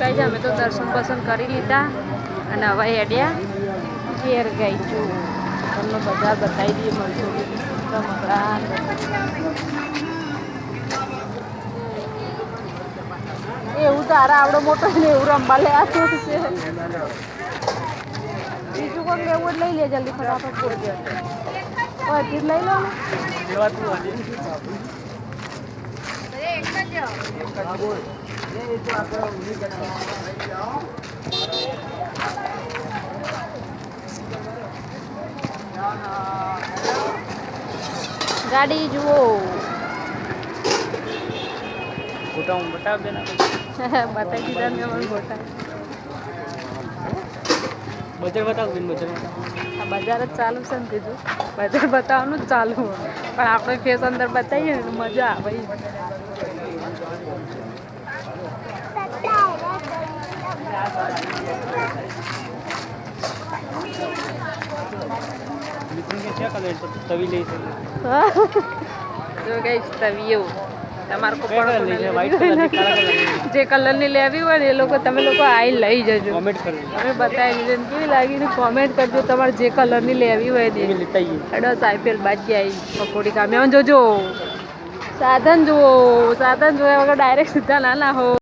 ગાઈ છે. અમે તો દર્શન પસંદ કરી લીધા અને હવે હેડ્યા. ઘેર ગઈ છું. તમને બધા બતાવી દઈએ મળશું. રમકડા એવું તારા આવડો મોટો ને એવું રમવા લે આ શું છે. બીજું કોઈ લેવું લઈ લે જલ્દી ફટાફટ બોલજો. હજી જ લઈ લો. ને ગાડી જુઓ. ફોટા હું બતાવ દે ને. બતાવી દીધા મેં અમારું ફોટા. બજાર બતાવ બેન બજાર બજાર જ ચાલુ છે ને બીજું બજાર બતાવવાનું જ ચાલુ પણ આપણે ફેસ અંદર બતાવીએ ને મજા આવે. જો કલરની લેવી હોય ને એ લોકો તમે લોકો આઈ લઈ જજો. કોમેન્ટ કરજો અમે બતાવી દીધું કેવી લાગી ને કોમેન્ટ કરજો તમારે જે કલરની લેવી હોય તે. અડસ આઈપીએલ બાકી આવી પકોડી કામે જોજો. સાધન જુઓ સાધન જોયા વગર ડાયરેક્ટ સીધા ના ના હો